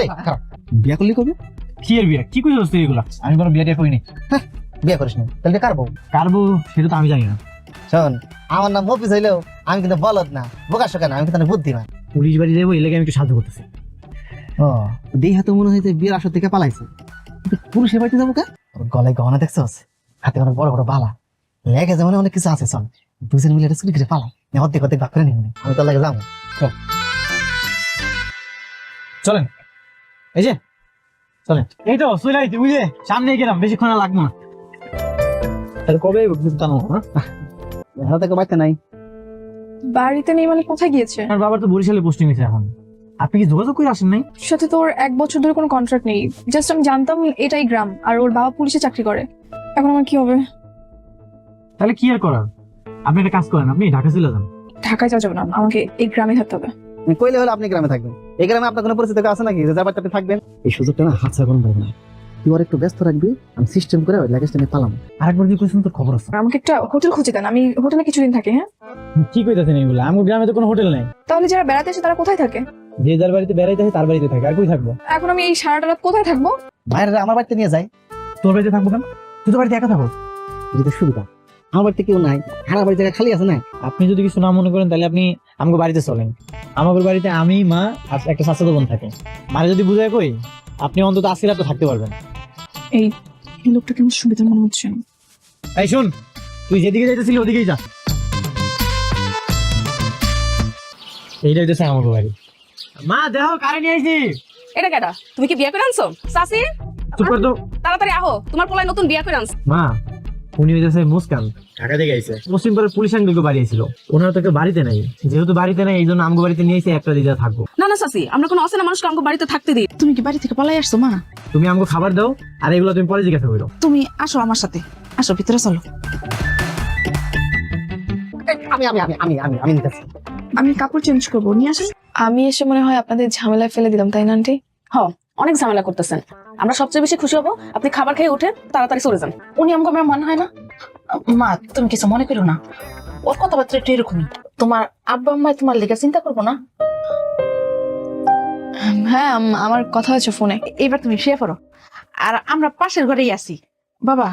ওই খারাপ। বিয়া করলি কবি? কি এর বিয়ে? কি কইছস তুই এগুলা? আমি বড় বিয়ে টিয়ে করিনি। বিয়া করিস না। তাহলে কার বউ কারবো? সেটা তো আমি জানি না। শোন আমার নাম মফিজ হইলেও আমি কিন্তু বলদ না বোকা শোকা না আমি কিন্তু বুদ্ধিমান। পুলিশ বাড়ি যাব এলাকা আমি একটু সাহায্য করতেছি। ও। দেহা তো মনে হয় যে বিয়ের আসর থেকে পালাইছে। কিন্তু পুরুষের বাড়িতে যাব কা? গলায় গহনা দেখছস? হাতে অনেক বড় বড় বালা। লেগে যেমন অনেক কিছু আছে চল। দুজন মিলে স্কুটি করে পালাই। না অর্ধেক অর্ধেক ভাগ করে নিবি আমি তোর লাগে যাব। চলেন। এই যে চলেন। এই তো চলে আইতে বুঝলে সামনে গেলাম বেশিক্ষণ আর লাগবো না। তাহলে কবে জানো হ্যাঁ? থেকে বাড়িতে নাই। বাড়িতে নেই মানে কোথায় গিয়েছে? আমার বাবার তো বরিশালে পোস্টিং হয়েছে এখন। আপনি কি যোগাযোগ করে আসেন নাই? সাথে তোর এক বছর ধরে কোনো কন্ট্রাক্ট নেই। জাস্ট আমি জানতাম এটাই গ্রাম আর ওর বাবা পুলিশে চাকরি করে। এখন আমার কি হবে? তাহলে কি আর করার? আপনি একটা কাজ করেন আপনি ঢাকা চলে যান। ঢাকায় যাওয়া যাবে না আমাকে এই গ্রামে থাকতে হবে। কইলে হলে আপনি গ্রামে থাকবেন। এই গ্রামে আপনার কোনো পরিচিত আছে নাকি? যে যাবার আপনি থাকবেন। এই সুযোগটা না হাত ছাড়া করুন না। তুই আর একটু ব্যস্ত রাখবি আমি সিস্টেম করে ওই লাগেজটা নিয়ে পালাম। আরেকবার যে কোয়েশ্চেন তোর খবর আছে। আমাকে একটা হোটেল খুঁজে দেন আমি হোটেলে কিছুদিন থাকি হ্যাঁ? কি কইতাছেন এগুলো? আমার গ্রামে তো কোনো হোটেল নাই। তাহলে যারা বেড়াতে আসে তারা কোথায় থাকে? যে যার বাড়িতে বেড়াইতে হয় তার বাড়িতে থাকে। আর কই থাকব? এখন আমি এই সারাটা রাত কোথায় থাকব? বাইরে আমার বাড়িতে নিয়ে যাই। তোর বাড়িতে থাকব কেন? তুই তো বাড়িতে একা থাকো। এটা তো সুবিধা আমার বাড়িতে কেউ নাই। আমার বাড়ি জায়গা খালি আছে না? আপনি যদি কিছু না মনে করেন তাহলে আপনি আমাকে বাড়িতে চলেন। আমাদের বাড়িতে আমি মা আর একটা স্বাস্থ্য বোন থাকে। মারে যদি বুঝায় কই আপনি অন্তত আজকে রাত থাকতে পারবেন। এই এই লোকটা কেমন সুবিধা মনে হচ্ছে? এই শোন তুই যেদিকে যাইতেছিলি ওদিকেই যা। এইটা হইতেছে আমার বাড়ি। মা দেখো কারে নিয়ে আইছি। এটা কেডা? তুমি কি বিয়া করে আনছো? সাসি? চুপ কর তো। তাড়াতাড়ি আহো তোমার পোলায় নতুন বিয়া করে আনছো। মা উনি হইতেছে মুস্কান। ঢাকা থেকে আইছে। পুলিশ আঙ্কেলকে বাড়ি আইছিল ওনারা তো কেউ বাড়িতে নাই। যেহেতু বাড়িতে নাই এই জন্য আমগো বাড়িতে নিয়ে এসে একটা দিদা থাকব। না না সাসি আমরা কোনো অচেনা মানুষকে আমাকে বাড়িতে থাকতে দিই তুমি কি বাড়ি থেকে পালাই আসছো মা? তুমি আমাকে খাবার দাও আর এগুলো তুমি পরে জিজ্ঞাসা করো। তুমি আসো আমার সাথে। আসো ভিতরে চলো। আমি আমি আমি আমি আমি আমি নিতেছি। আমি কাপড় চেঞ্জ করব নিয়ে আসেন। আমি এসে মনে হয় আপনাদের ঝামেলায় ফেলে দিলাম তাই না আন্টি? হ অনেক ঝামেলা করতেছেন। আমরা সবচেয়ে বেশি খুশি হব আপনি খাবার খেয়ে উঠে তাড়াতাড়ি চলে যান। উনি আমাকে আমার মনে হয় না? মা তুমি কিছু মনে করো না। ওর কথাবার্তা একটু এরকমই। তোমার আব্বা আম্মা তোমার লেগে চিন্তা করব না? হ্যাঁ আমার কথা হয়েছে ফোনে। এবার তুমি শুয়ে পড়ো। আর আমরা পাশের ঘরেই আছি। বাবা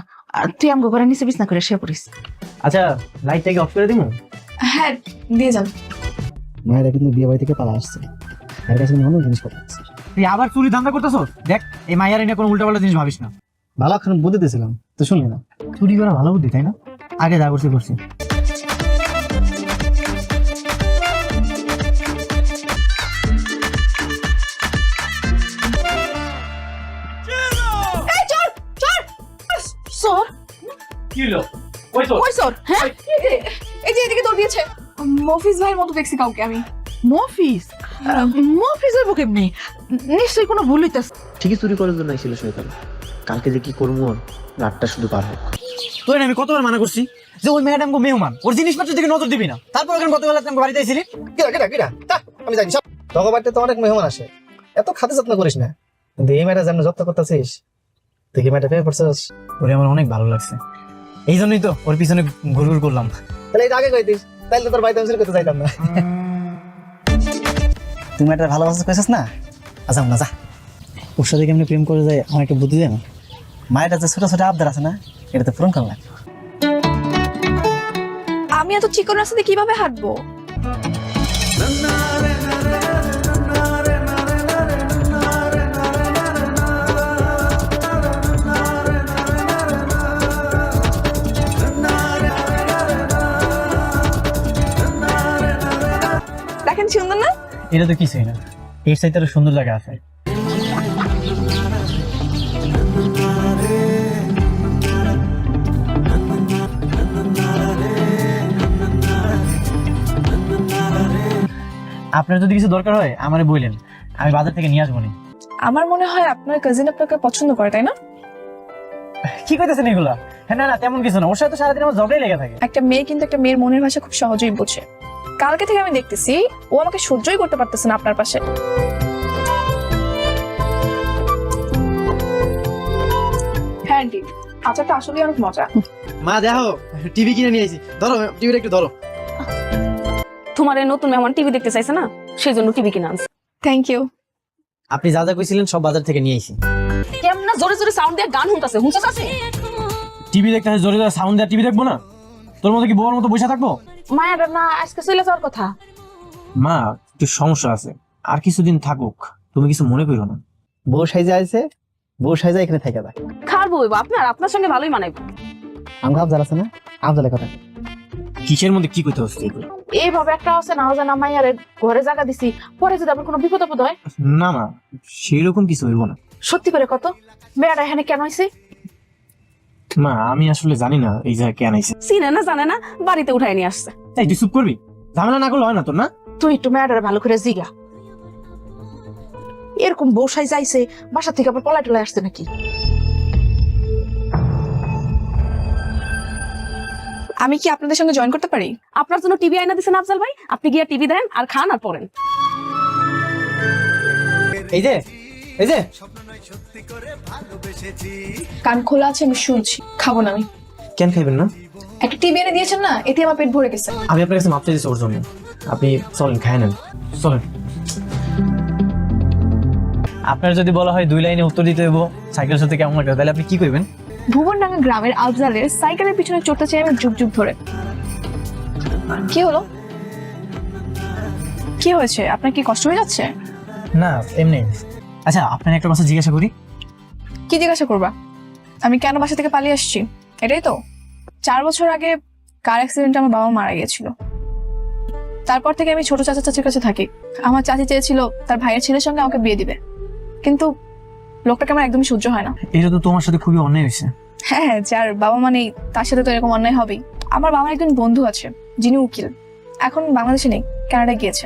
তুই আমাকে ঘরে নিচে বিছনা করে শুয়ে পড়িস। আচ্ছা লাইটটাকে অফ করে দিমু? হ্যাঁ দিয়ে যান। মায়েরা কিন্তু বিয়ে বাড়ি থেকে পালা আসছে। তার কাছে অনেক জিনিসপত্র আছে। তুই আবার চুরি ধান্দা করতেছ? দেখ এই মাইয়ার এনে কোনো উল্টাপাল্টা জিনিস ভাবিস না। ভালো এখন বুদ্ধি দিয়েছিলাম তো শুনলি না। চুরি করা ভালো বুদ্ধি তাই না? আগে যা করছি করছি। সর ওই সর হ্যাঁ? এই যে এদিকে দৌড় দিয়েছে। মফিজ ভাইয়ের মতো দেখছি কাউকে আমি। মফিস মফিস হইব কেমনি নিশ্চয়ই কোনো ভুল হইতাছে। ঠিকই চুরি করার জন্য ছিল শয়তান। কালকে যে কি করব ওর রাতটা শুধু পার হোক। তোর আমি কতবার মানা করছি যে ওই মেয়েটা আমাকে মেহমান ওর জিনিসপত্র দিকে নজর দিবি না। তারপর ওখানে আমাকে বাড়িতে আইছিলি? কিরা কিরা কিরা? তা, আমি জানি সব তোকে বাড়িতে তো অনেক মেহমান আসে। এত খাতে যত্ন করিস না। কিন্তু এই মেয়েটা যেমন যত্ন করতেছিস তুই কি মেয়েটা পেয়ে পড়ছিস? ওরে আমার অনেক ভালো লাগছে। এই জন্যই তো ওর পিছনে ঘুর ঘুর করলাম। তাহলে এটা আগে কইতিস তাহলে তো তোর বাড়িতে আমি করতে চাইতাম না। তুই একটা ভালোবাসা করেছিস না? আচ্ছা না যা। ওর সাথে কেমনি প্রেম করে যায় আমার একটা বুদ্ধি দেন না? মায়ের যে ছোট ছোট আবদার আছে না? এটা তো পূরণ করলাম আমি এত চিকন রাস্তাতে কীভাবে হাঁটবো? এটা তো কিছুই না। এর সাইতে আরও সুন্দর জায়গা আছে। আপনার যদি কিছু দরকার হয় আমারে বললেন আমি বাজার থেকে নিয়ে আসব আমার মনে হয় আপনার কাজিন আপনাকে পছন্দ করে তাই না? কি কইতেছেন এগুলা? হ্যাঁ না না তেমন কিছু না। ওর সাথে তো সারাদিন আমার ঝগড়াই লেগে থাকে। একটা মেয়ে কিন্তু একটা মেয়ের মনের ভাষা খুব সহজেই বোঝে। কালকে থেকে আমি দেখতেছি ও আমাকে সহ্যই করতে পারতেছে না আপনার পাশে। হ্যাঁ আন্টি আচারটা আসলে অনেক মজা। মা দেখো টিভি কিনে নিয়ে এসেছি ধরো টিভিটা একটু ধরো। তোমার এই নতুন মেহমান টিভি দেখতে চাইছে না? সেই জন্য টিভি কিনে আনছে। থ্যাংক ইউ আপনি যা যা কইছিলেন সব বাজার থেকে নিয়ে আইছি। কেমন জোরে জোরে সাউন্ড দিয়ে গান শুনছস আছে টিভি দেখতে জোরে জোরে সাউন্ড দেওয়া টিভি দেখব না? তোর মতো কি বউর মতো বসে থাকব? মায়ের না আজকে চলে যাওয়ার কথা? মা একটু সমস্যা আছে। আর কিছুদিন থাকুক তুমি কিছু মনে করো না। বউ সাইজে আছে বউ সাইজে এখানে থেকে খার বইব আপনার আপনার সঙ্গে ভালোই মানাইব। আমি আফজাল আছে না? আফজালের কথা। কিসের মধ্যে কি করতে হচ্ছে এগুলো? এইভাবে একটা আছে না যে না মাইয়ারে ঘরে জায়গা দিছি পরে যদি আবার কোনো বিপদ আপদ হয়? না মা সেই রকম কিছু হইব না। সত্যি করে কত? মেয়েটা এখানে কেন হয়েছে মা আমি আসলে জানি না এই জায়গায় কেন আইছে চিনে না জানে না বাড়িতে নিয়ে আসছে। এই তুই চুপ করবি? ঝামেলা না করলে হয় না তোর না? তুই একটু মেয়েটারে ভালো করে জিগা। এরকম বৌসাই যাইছে বাসা থেকে আবার পলাই টলাই আসছে নাকি? আমি কি আপনাদের সঙ্গে জয়েন করতে পারি? আপনার জন্য টিভি আইনা দিছেন আফজাল ভাই। আপনি গিয়ে টিভি দেন আর খান আর পড়েন। এই যে এই যে। কান খোলা আছে আমি শুনছি। খাব না আমি। কেন খাইবেন না? একটা টিভি এনে দিয়েছেন না? এতে আমার পেট ভরে গেছে। আমি আপনার কাছে ওর জন্য। আপনি চলেন খাই নেন। চলেন। আপনার যদি বলা হয় দুই লাইনে উত্তর দিতে হইব সাইকেল সাথে কেমন লাগে তাহলে আপনি কি করবেন ভুবনডাঙ্গা গ্রামের আফজালের সাইকেলের পিছনে চড়তে চাই আমি যুগ যুগ ধরে। কি হলো? কি হয়েছে? আপনার কি কষ্ট হয়ে যাচ্ছে? না এমনি। আচ্ছা আপনার একটা কথা জিজ্ঞাসা করি। কি জিজ্ঞাসা করবা? আমি কেন বাসা থেকে পালিয়ে আসছি? এটাই তো। চার বছর আগে কার অ্যাক্সিডেন্টে আমার বাবা মারা গিয়েছিল? তারপর থেকে আমি ছোট চাচা চাচির কাছে থাকি। আমার চাচি চেয়েছিল তার ভাইয়ের ছেলের সঙ্গে আমাকে বিয়ে দিবে। কিন্তু লোকটাকে আমার একদমই সহ্য হয় না। এটা তো তোমার সাথে খুবই অন্যায় হয়েছে। হ্যাঁ হ্যাঁ যার বাবা মানে তার সাথে তো এরকম অন্যায় হবেই। আমার বাবার একজন বন্ধু আছে যিনি উকিল। এখন বাংলাদেশে নেই কানাডায় গিয়েছে।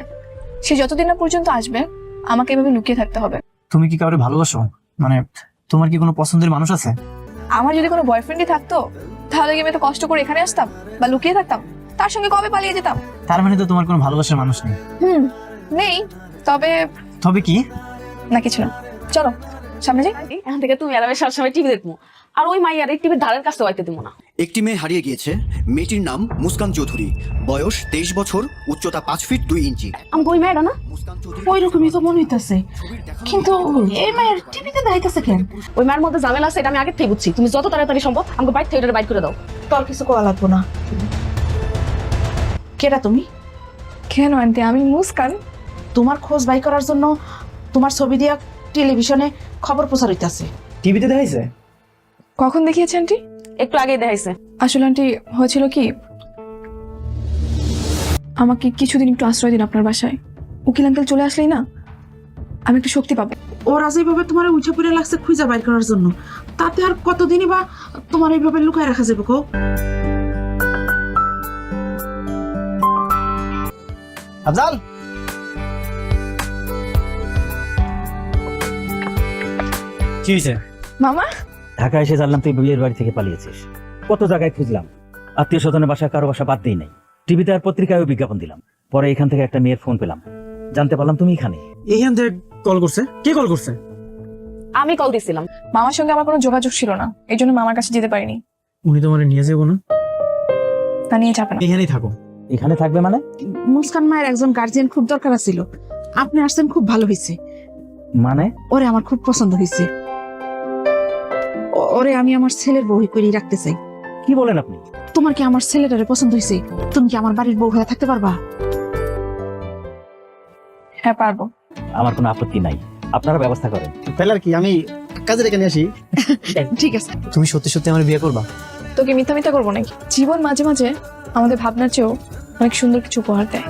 সে যতদিন না পর্যন্ত আসবে আমাকে এভাবে লুকিয়ে থাকতে হবে। তুমি কি কাউরে ভালোবাসো? মানে তোমার কি কোনো পছন্দের মানুষ আছে? আমার যদি কোনো বয়ফ্রেন্ডই থাকতো তাহলে কি আমি এত কষ্ট করে এখানে আসতাম? বা লুকিয়ে থাকতাম? তার সঙ্গে কবে পালিয়ে যেতাম? তার মানে তো তোমার কোনো ভালোবাসার মানুষ নেই। হুম নেই তবে তবে কি? না কিছু না। চলো সামনে যাই। এখান থেকে তুমি আরামে সবসময় টিভি দেখব আর ওই মাইয়ার টিভির ধারের কাছে হইতে দিব না। একটি মেয়ে হারিয়ে গিয়েছে। মেয়েটির নাম মুস্কান চৌধুরী। বয়স তেইশ বছর উচ্চতা পাঁচ ফিট দুই ইঞ্চি আমি ওই মায়েরা না? ওই রকমই তো মনে হইতাছে। কিন্তু এই মায়ের টিভিতে দেখাইতেছে কেন? ওই মায়ের মধ্যে ঝামেলা আছে এটা আমি আগে থেকে বুঝছি। তুমি যত তাড়াতাড়ি সম্ভব আমাকে বাইর থেকে বাইর করে দাও। তোর কিছু করা লাগবো না। কেটা তুমি? কেন আনতে আমি মুস্কান। তোমার খোঁজ বাই করার জন্য তোমার ছবি দিয়া টেলিভিশনে খবর প্রচার হইতাছে। টিভিতে দেখাইছে? কখন দেখিয়েছে আন্টি? একটু আগেই দেখাইছে। আসলে আন্টি হয়েছিল কি? আমাকে কিছুদিন একটু আশ্রয় দিন আপনার বাসায়। উকিল আঙ্কেল চলে আসলেই না? আমি একটু শক্তি পাবো। ওরা যেভাবে তোমার উঠে পড়ে লাগছে খুঁজে বাইর করার জন্য। তাতে আর কতদিনই বা তোমার এইভাবে লুকায় রাখা যাবে কো? আফজাল? কি হয়েছে? মামা? ঢাকা এসে জানলাম তুই বিয়ের বাড়ি থেকে পালিয়েছিস। কত জায়গায় খুঁজলাম? আত্মীয় স্বজনের বাসায় কারও বাসা বাদ দিই নাই। টিভিতে আর পত্রিকায়ও বিজ্ঞাপন দিলাম। পরে এখান থেকে একটা মেয়ের ফোন পেলাম। জানতে পারলাম তুমি এখানে। এইখান থেকে কল করছে কে কল করছে? আমি কল দিছিলাম। মামার সঙ্গে আমার কোনো যোগাযোগ ছিল না এই জন্য মামার কাছে যেতে পারিনি। উনি তোমার নিয়ে যাব না। তা নিয়ে যাবে না। এখানেই থাকো। এখানে থাকবে মানে? মুস্কান মায়ের একজন গার্জিয়ান খুব দরকার ছিল আপনি আসছেন খুব ভালো হয়েছে মানে? ওরে আমার খুব পছন্দ হয়েছে ওরে আমি আমার ছেলের বউ করে রাখতে চাই। কি বলেন আপনি? তোমার কি আমার ছেলেটারে পছন্দ হয়েছে তুমি কি আমার বাড়ির বউ হয়ে থাকতে পারবা? হ্যাঁ পারব। আমার কোনো আপত্তি নাই। আপনারা ব্যবস্থা করেন। তাহলে আর কি আমি কাজে রেখে নিয়ে আসি। ঠিক আছে। তুমি সত্যি সত্যি আমার বিয়ে করবা? তোকে মিথ্যা মিথ্যা করব নাকি? জীবন মাঝে মাঝে আমাদের ভাবনার চেয়েও অনেক সুন্দর কিছু উপহার দেয়।